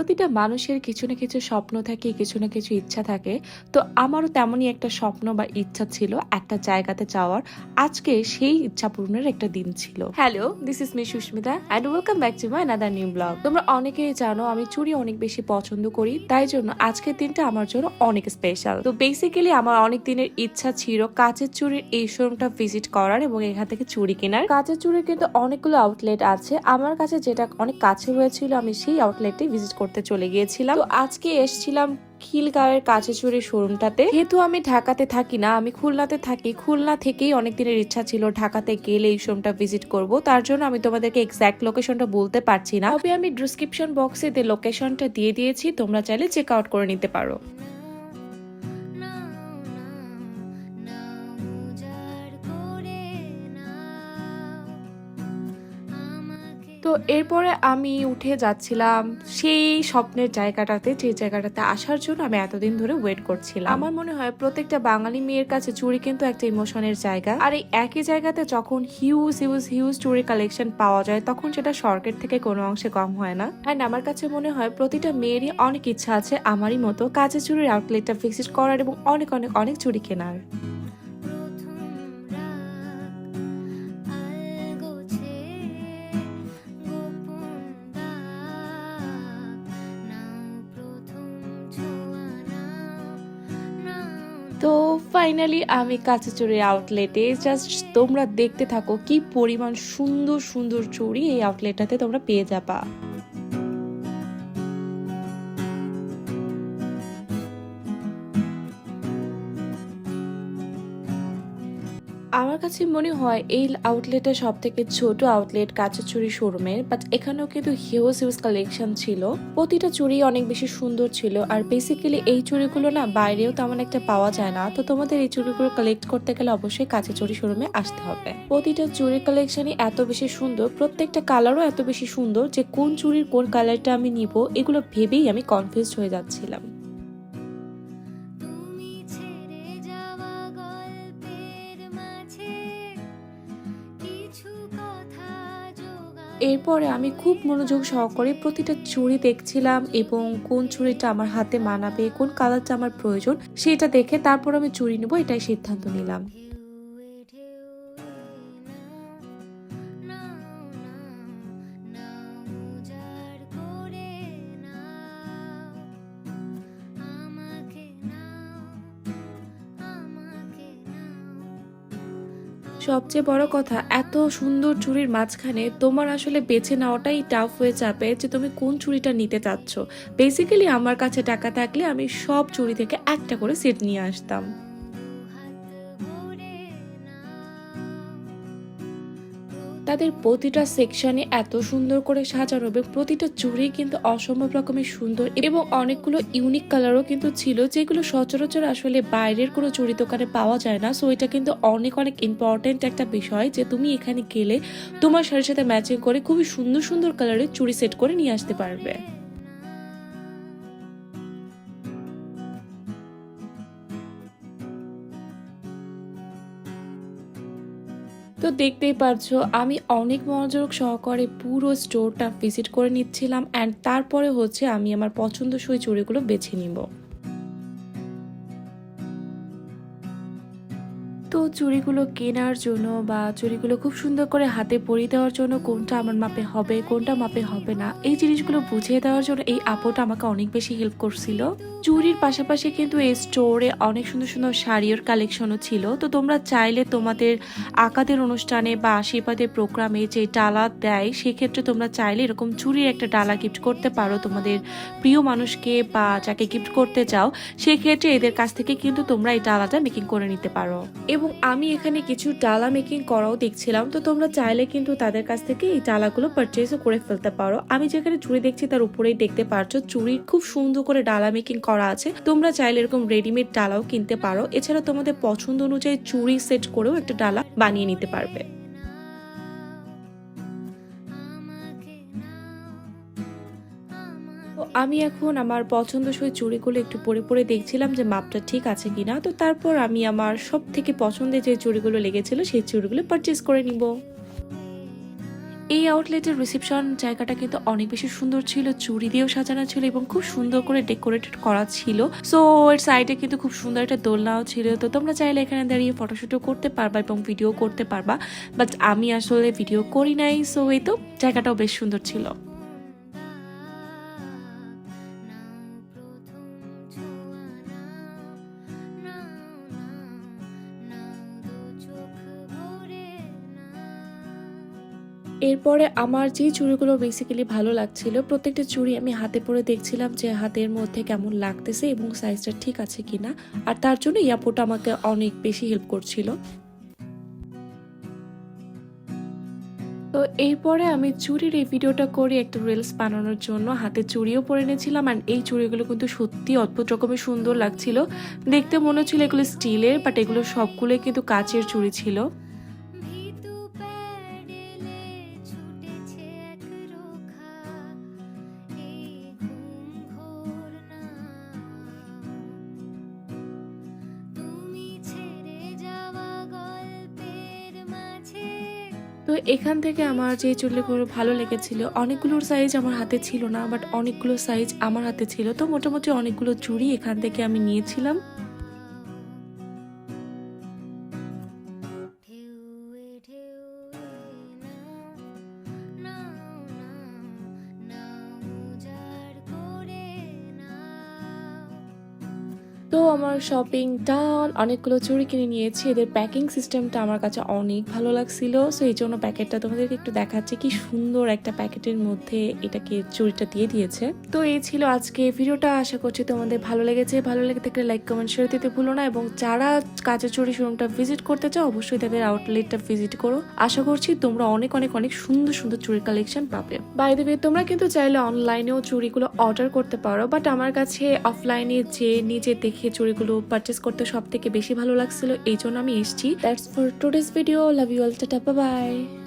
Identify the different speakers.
Speaker 1: প্রতিটা মানুষের কিছু না কিছু স্বপ্ন থাকে কিছু না কিছু ইচ্ছা থাকে। তো আমারও তেমনই একটা স্বপ্ন বা ইচ্ছা ছিল একটা জায়গাতে যাওয়ার। আজকে সেই ইচ্ছা পূরণের একটা দিন ছিল। Hello this is me Susmita and welcome back to my another new blog তোমরা অনেকেই জানো আমি চুড়ি অনেক বেশি পছন্দ করি তাই জন্য আজকের দিনটা আমার জন্য অনেক স্পেশাল তো বেসিক্যালি আমার অনেক দিনের ইচ্ছা ছিল কাঁচের চুড়ির এই শোরুমটা ভিজিট করার এবং এখান থেকে চুড়ি কেনার। কাঁচের চুড়ির কিন্তু অনেকগুলো আউটলেট আছে। আমার কাছে যেটা অনেক কাছে হয়েছিল আমি সেই আউটলেটে ভিজিট করতে চলে গিয়েছিলাম। তো আজকে এসছিলাম খিলগাঁওয়ের কাছেচুরি শোরুমটাতে। যেহেতু আমি ঢাকাতে থাকি না, আমি খুলনাতে থাকি। খুলনা থেকেই অনেক দিনের ইচ্ছা ছিল ঢাকাতে গেলে এই শোরুমটা ভিজিট করব। তার জন্য আমি তোমাদেরকে এক্স্যাক্ট লোকেশনটা বলতে পারছি না। তবে আমি ডিসক্রিপশন বক্সে লোকেশনটা দিয়ে দিয়েছি। তোমরা চাইলে চেক আউট করে নিতে পারো। তো এরপরে আমি উঠে যাচ্ছিলাম সেই স্বপ্নের জায়গাটাতে, যে জায়গাটাতে আসার জন্য আমি এতদিন ধরে ওয়েট করছিলাম। আমার মনে হয় প্রত্যেকটা বাঙালি মেয়ের কাছে চুড়ি কিন্তু একটা ইমোশনের জায়গা। আর এই একই জায়গাতে যখন হিউজ হিউজ হিউজ চুড়ি কালেকশন পাওয়া যায়, তখন সেটা শর্টের থেকে কোনো অংশে কম হয় না। অ্যান্ড আমার কাছে মনে হয় প্রতিটা মেয়েরই অনেক ইচ্ছা আছে আমারই মতো কাজে চুড়ির আউটলেটটা ভিজিট করার এবং অনেক অনেক অনেক চুড়ি কেনার। তো ফাইনালি আমি কাছে চড়ি আউটলেটে জাস্ট তোমরা দেখতে থাকো কি পরিমাণ সুন্দর সুন্দর চুড়ি এই আউটলেটটাতে তোমরা পেয়ে যাবা। আমার কাছে মনে হয় এই আউটলেটটা সব থেকে ছোট আউটলেট কাঁচের চুরি শোরুমের বাট এখানেও কিন্তু হিউজ হিউজ কালেকশন ছিল। প্রতিটা চুরি অনেক বেশি সুন্দর ছিল, আর বেসিক্যালি এই চুরিগুলো না বাইরেও তেমন একটা পাওয়া যায় না। তো তোমাদের এই চুড়িগুলো কালেক্ট করতে গেলে অবশ্যই কাঁচের চুড়ি শোরুমে আসতে হবে। প্রতিটা চুড়ির কালেকশনই এত বেশি সুন্দর, প্রত্যেকটা কালারও এত বেশি সুন্দর যে কোন চুরির কোন কালারটা আমি নিব, এগুলো ভেবেই আমি কনফিউজ হয়ে যাচ্ছিলাম। এরপরে আমি খুব মনোযোগ সহকারে প্রতিটা চুড়ি দেখছিলাম এবং কোন চুড়িটা আমার হাতে মানাবে, কোন কালারটা আমার প্রয়োজন, সেটা দেখে তারপর আমি চুড়ি নেব, এটাই সিদ্ধান্ত নিলাম। সবচেয়ে বড় কথা, এত সুন্দর চুরির মাঝখানে তোমার আসলে বেছে নেওয়াটাই টাফ হয়ে যাবে যে তুমি কোন চুরিটা নিতে চাচ্ছ। বেসিক্যালি আমার কাছে টাকা থাকলে আমি সব চুরি থেকে একটা করে সেট নিয়ে আসতাম। তাদের প্রতিটা সেকশনে এত সুন্দর করে সাজানো এবং প্রতিটা চুড়ি কিন্তু অসম্ভব রকমের সুন্দর এবং অনেকগুলো ইউনিক কালারও কিন্তু ছিল, যেগুলো সচরাচর আসলে বাইরের কোনো চুড়ি দোকানে পাওয়া যায় না। সো এটা কিন্তু অনেক অনেক ইম্পর্টেন্ট একটা বিষয় যে তুমি এখানে গেলে তোমার শাড়ির সাথে ম্যাচিং করে খুবই সুন্দর সুন্দর কালারের চুড়ি সেট করে নিয়ে আসতে পারবে। তো দেখতেই পারছ, আমি অনেক মনোযোগ সহকারে পুরো স্টোরটা ভিজিট করে নিচ্ছিলাম অ্যান্ড তারপরে হচ্ছে আমি আমার পছন্দসই চুড়িগুলো বেছে নিব। তো চুড়িগুলো কেনার জন্য বা চুড়িগুলো খুব সুন্দর করে হাতে পরিয়ে দেওয়ার জন্য কোনটা আমার মাপে হবে, কোনটা মাপে হবে না, এই জিনিসগুলো বুঝিয়ে দেওয়ার জন্য এই আপুটা আমাকে অনেক বেশি হেল্প করছিল। চুড়ির পাশাপাশি কিন্তু এই স্টোরে অনেক সুন্দর সুন্দর শাড়ির কালেকশনও ছিল। তো তোমরা চাইলে তোমাদের আকাদের অনুষ্ঠানে বা আশীর্বাদের প্রোগ্রামে যে ডালা দেয়, সেক্ষেত্রে তোমরা চাইলে এরকম চুড়ির একটা ডালা গিফট করতে পারো তোমাদের প্রিয় মানুষকে বা যাকে গিফট করতে চাও, সেক্ষেত্রে এদের কাছ থেকে কিন্তু তোমরা এই ডালাটা মেকিং করে নিতে পারো। এবং আমি এখানে কিছু ডালা মেকিং করাও দেখছিলাম। তো তোমরা চাইলে কিন্তু তাদের কাছ থেকে এই ডালাগুলো পারচেজও করে ফেলতে পারো। আমি যেখানে চুড়ি দেখছি তার উপরেই দেখতে পারছ চুড়ির খুব সুন্দর করে ডালা মেকিং করা আছে। তোমরা চাইলে এরকম রেডিমেড ডালাও কিনতে পারো। এছাড়া তোমাদের পছন্দ অনুযায়ী চুড়ি সেট করেও একটা ডালা বানিয়ে নিতে পারবে। আমি এখন আমার পছন্দসই চুড়িগুলো একটু পরে পরে দেখছিলাম যে মাপটা ঠিক আছে কিনা। তো তারপর আমি আমার সব থেকে পছন্দের যে চুড়িগুলো লেগেছিল সেই চুড়িগুলো পারচেস করে নিব। এই আউটলেটের রিসেপশন জায়গাটা কিন্তু অনেক বেশি সুন্দর ছিল চুড়ি দিয়েও সাজানো ছিল এবং খুব সুন্দর করে ডেকোরেটেড করা ছিল। সো এর সাইডে কিন্তু খুব সুন্দর একটা দোলনাও ছিল। তো তোমরা চাইলে এখানে দাঁড়িয়ে ফটোশুটও করতে পারবা এবং ভিডিও করতে পারবা। বাট আমি আসলে ভিডিও করি নাই সো এই তো জায়গাটাও বেশ সুন্দর ছিল। এরপরে আমার যে চুড়িগুলো বেসিক্যালি ভালো লাগছিল, প্রত্যেকটা চুড়ি আমি হাতে পরে দেখছিলাম যে হাতের মধ্যে কেমন লাগতেছে এবং সাইজটা ঠিক আছে কিনা। আর তার জন্য ইয়াপোটা আমাকে অনেক বেশি হেল্প করছিল। তো এরপরে আমি চুড়ির এই ভিডিওটা করি একটা রিলস বানানোর জন্য। হাতে চুড়িও পরে নিয়েছিলাম আর এই চুড়িগুলো কিন্তু সত্যি অদ্ভুত রকমের সুন্দর লাগছিল। দেখতে মনে হচ্ছিল এগুলো স্টিলের বাট এগুলো সবগুলোই কিন্তু কাচের চুড়ি ছিল। তো এখান থেকে আমার যে চুলগুলো ভালো লেগেছিল, অনেকগুলোর সাইজ আমার হাতে ছিল না বাট অনেকগুলো সাইজ আমার হাতে ছিল। তো মোটামুটি অনেকগুলো চুড়ি এখান থেকে আমি নিয়েছিলাম। তো আমার শপিং ডান অনেকগুলো চুড়ি কিনে নিয়েছি। এদের প্যাকিং সিস্টেমটা আমার কাছে অনেক ভালো লাগছিল। সো এই জন্য প্যাকেটটা তোমাদেরকে একটু দেখাচ্ছে কি সুন্দর একটা প্যাকেটের মধ্যে এটাকে চুড়িটা দিয়ে দিয়েছে। তো এই ছিল আজকে ভিডিওটা। আশা করছি তোমাদের ভালো লেগেছে। ভালো লেগে থাকলে লাইক কমেন্ট শেয়ার দিতে ভুলো না। এবং যারা কাঁচের চুড়ি শোরুমটা ভিজিট করতে চাও, অবশ্যই তাদের আউটলেটটা ভিজিট করো। আশা করছি তোমরা অনেক অনেক অনেক সুন্দর সুন্দর চুড়ির কালেকশন পাবে। বাই দেবে তোমরা কিন্তু চাইলে অনলাইনেও চুড়িগুলো অর্ডার করতে পারো। বাট আমার কাছে অফলাইনে যে নিজে দেখে চুড়িগুলো পারচেস করতে সব থেকে বেশি ভালো লাগছিল, এই জন্য আমি এসেছি। That's for today's video love you all tata bye